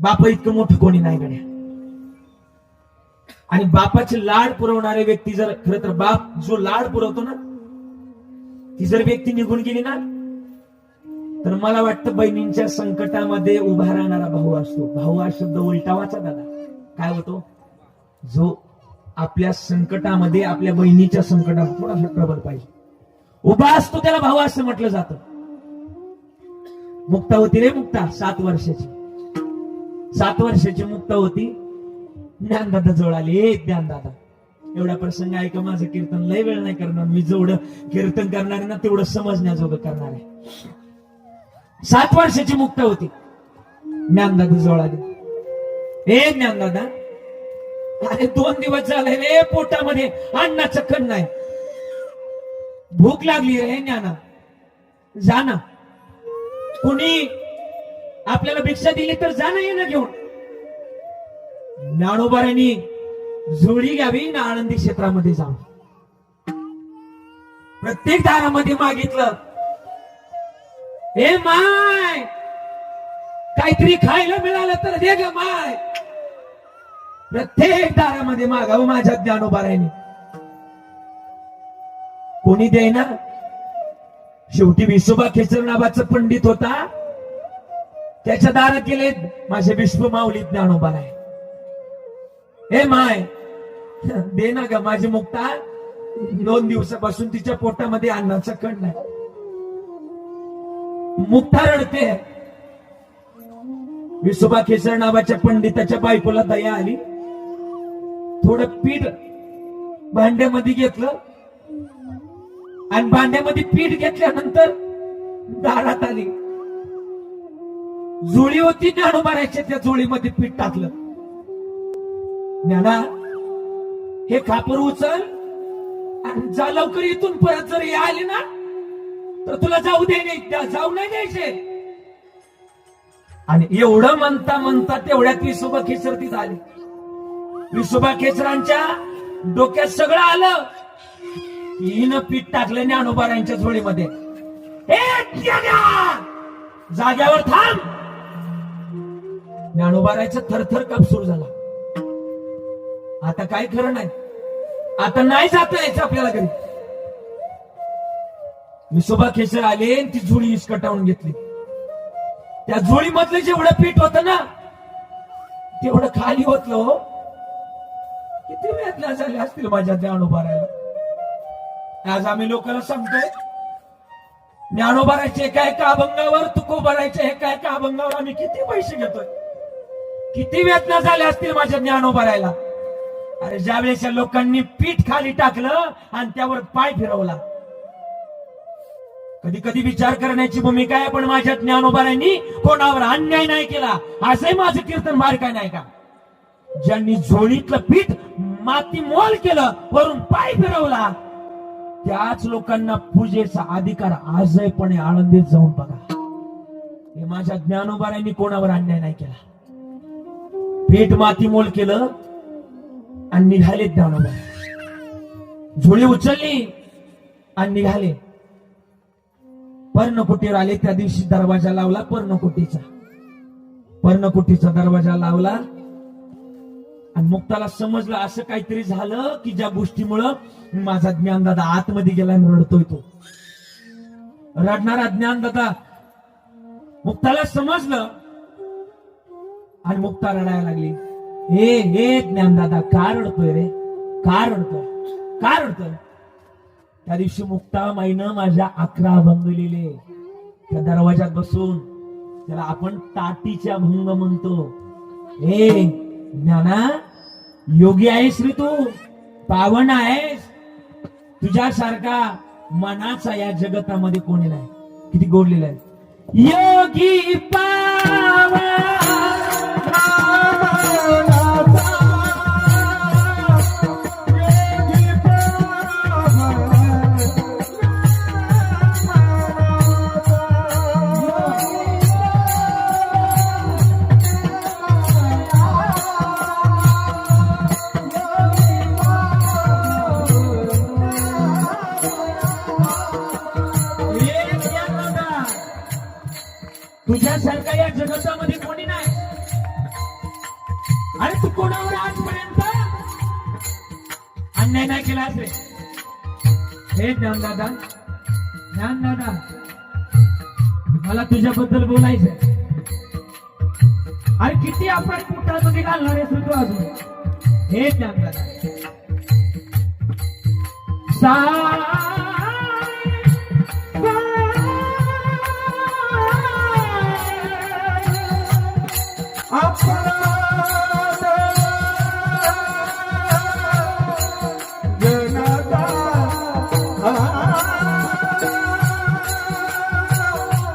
बाप इतकं मोठं कोणी नाही गड्या आणि बापाची लाड पुरवणारे व्यक्ती जर खर तर बाप जो लाड पुरवतो ना ती जर व्यक्ती निघून गेली ना तर मला वाटतं बहिणींच्या संकटामध्ये उभा राहणारा भाऊ असतो. भाऊ हा शब्द उलटावाचा दादा काय होतो? जो आपल्या संकटामध्ये आपल्या बहिणीच्या संकटात थोडासा प्रबल पाहिजे. उभा असतो त्याला भाऊ असं म्हटलं जात. मुक्ता होती रे मुक्ता सात वर्षाची. सात वर्षाची मुक्ता होती. ज्ञानदादा जवळ आली. ए ज्ञानदादा एवढा प्रसंग आहे का माझं कीर्तन लय वेळ नाही करणार. मी जेवढं कीर्तन करणार आहे ना तेवढं समजण्याजोगं करणार आहे. सात वर्षाची मुक्ता होती. ज्ञानदादा जवळ आली. ए ज्ञानदादा अरे दोन दिवस झाले रे पोटामध्ये. अन्नाचं कण नाही. भूक लागली रे ज्ञाना. जाना कुणी आपल्याला भिक्षा दिली तर जाणं ना ये ना घेऊन. ज्ञानोबारांनी जोडी घ्यावी ना आनंदी क्षेत्रामध्ये जाऊन प्रत्येक दारामध्ये मागितलं. हे माय काहीतरी खायला मिळालं तर दे ग माय. प्रत्येक दारामध्ये मागावं माझ्या ज्ञानोबाऱ्यांनी कोणी देईना? शेवटी विसोबा खेचर नावाचा पंडित होता. त्याच्या दार केले माझे विश्व माऊली ज्ञानोबा आहे हे माय दे ना ग माझी मुक्ता. दोन दिवसापासून तिच्या पोटामध्ये अन्नाचा कण नाही. मुक्ता रडते. विसोबा केसर नावाच्या पंडिताच्या बायकोला दया आली. थोडं पीठ भांड्यामध्ये घेतलं. आणि भांड्यामध्ये पीठ घेतल्यानंतर दारात आली. जुळी होती ज्ञानो मारायच्या त्या जुळीमध्ये पीठ टाकलं. ज्ञाना हे खापर उचल आणि जा लवकर इथून परत जर या आले ना तर तुला जाऊ दे नाही त्या- जाऊ नाही द्यायचे. आणि एवढं म्हणता म्हणता तेवढ्यात विसोबा खेचर ती झाली. विसोबा खेचरांच्या डोक्यात सगळं आलं. हिनं पीठ टाकलं ज्ञानोबारांच्या झोळीमध्ये ए, जाग्यावर थांब. ज्ञानोबारायचा थरथर कापसूर झाला. आता काय खरं नाही. आता नाही जाता यायचं आपल्याला घरी विसोबा खेसर आले ती झुळी इसकटावून घेतली. त्या झोळीमधलं जेवढं पीठ होत ना तेवढं खाली होतलं हो. किती वेदना झाल्या असतील माझ्या ज्ञानोबारायला. आज आम्ही लोकांना सांगतोय ज्ञानोबारायचे एका एका अभंगावर तुकोबारायचे एका एका अभंगावर आम्ही किती पैसे घेतोय. किती वेदना झाल्या असतील माझ्या ज्ञान उभारायला? अरे ज्यावेळेस या लोकांनी पीठ खाली टाकलं आणि त्यावर पाय फिरवला. कधी कधी विचार करण्याची भूमिका आहे पण माझ्या ज्ञानोबारांनी कोणावर अन्याय नाही केला. असंही माझं कीर्तन बार काय नाही का? ज्यांनी झोळीतलं पीठ माती मोल केलं वरून पाय फिरवला त्याच लोकांना पूजेचा अधिकार आजही आनंदीत जाऊन बघा. हे माझ्या ज्ञानोबारांनी कोणावर अन्याय नाही केला. पीठ माती मोल केलं आणि निघाले दानोबा झोळी उचलली आणि निघाले. पर्णकुटीवर आले. त्या दिवशी दरवाजा लावला पर्णकुटीचा. पर्णकुटीचा दरवाजा लावला आणि मुक्ताला समजलं असं काहीतरी झालं की ज्या गोष्टीमुळं माझा ज्ञानदादा आतमध्ये गेला रडतोय तो. रडणारा ज्ञानदादा मुक्ताला समजलं आणि मुक्ता रडायला लागली. हे हे ज्ञानदादा का रडतोय रे. का रडतोय का रडतोय त्या दिवशी मुक्ता माईनं माझ्या अकरा अभंग लिहिले. त्या दरवाजात बसून त्याला आपण ताटीचे अभंग म्हणतो. हे ज्ञाना योगी आहेस रे तू. पावन आहेस. तुझ्यासारखा मनाचा या जगतामध्ये कोणी नाही. किती गोडलेला आहे योगी तुझ्यासारखा या जगतामध्ये कोणावर आजपर्यंत अन्याय नाही केला असे हे ज्ञान दादा ज्ञान दादा मला तुझ्याबद्दल बोलायचं अरे किती आपण कुटामध्ये घालणार आहे सुद्धा अजून. हे ज्ञान दादा. सा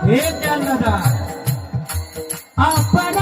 हे त्यांना आपण